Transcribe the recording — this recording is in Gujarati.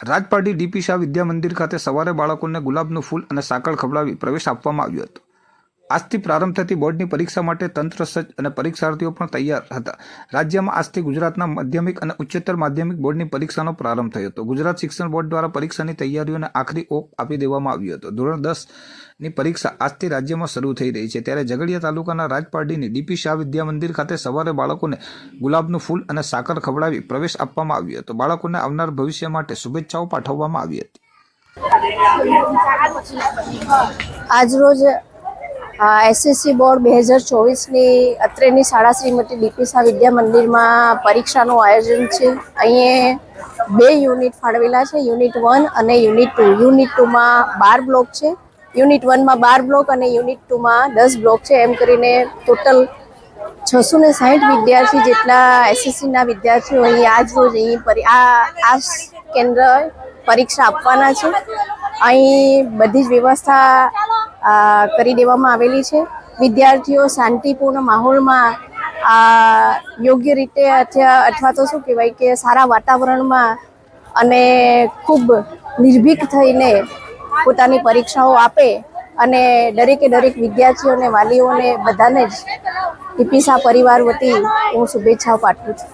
રાજપારડી ડીપી શાહ વિદ્યા મંદિર ખાતે સવારે બાળકોને ગુલાબનું ફૂલ અને સાંકળ ખવડાવી પ્રવેશ આપવામાં આવ્યો હતો. આજથી પ્રારંભ થતી બોર્ડની પરીક્ષા માટે તંત્ર સજ્જ અને પરીક્ષાર્થીઓ પણ તૈયાર હતા. રાજ્યમાં આજથી ગુજરાતના માધ્યમિક અને ઉચ્ચતર માધ્યમિક બોર્ડની પરીક્ષાનો પ્રારંભ થયો હતો. ગુજરાત શિક્ષણ બોર્ડ દ્વારા પરીક્ષાની તૈયારીઓને આખરી ઓપ આપી દેવામાં આવ્યો હતો. ધોરણ દસની પરીક્ષા આજથી રાજ્યમાં શરૂ થઈ રહી છે. ત્યારે ઝઘડિયા તાલુકાના રાજપારડીની ડીપી શાહ વિદ્યા મંદિર ખાતે સવારે બાળકોને ગુલાબનું ફૂલ અને સાકર ખવડાવી પ્રવેશ આપવામાં આવ્યો હતો. બાળકોને આવનાર ભવિષ્ય માટે શુભેચ્છાઓ પાઠવવામાં આવી હતી. આજરોજ એસએસસી બોર્ડ બે હજાર ચોવીસની અત્રેની શાળા શ્રીમતી દીપિસા વિદ્યા મંદિરમાં પરીક્ષાનું આયોજન છે. અહીંયા બે યુનિટ ફાળવેલા છે, યુનિટ વન અને યુનિટ ટુ. યુનિટ ટુમાં બાર બ્લોક છે. યુનિટ વનમાં બાર બ્લોક અને યુનિટ ટુમાં દસ બ્લોક છે. એમ કરીને ટોટલ છસો ને સાહીઠ વિદ્યાર્થી જેટલા એસએસસીના વિદ્યાર્થીઓ અહીં આજ રોજ અહીં આ આ કેન્દ્ર પરીક્ષા આપવાના છે. અહીં બધી જ વ્યવસ્થા કરી દેવામાં આવેલી છે. વિદ્યાર્થીઓ શાંતિપૂર્ણ માહોલમાં આ યોગ્ય રીતે અથવા તો શું કહેવાય કે સારા વાતાવરણમાં અને ખૂબ નિર્ભીક થઈને પોતાની પરીક્ષાઓ આપે અને દરેકે દરેક વિદ્યાર્થીઓને વાલીઓને બધાને જ ટીપીસા પરિવાર વતી હું શુભેચ્છાઓ પાઠવું છું.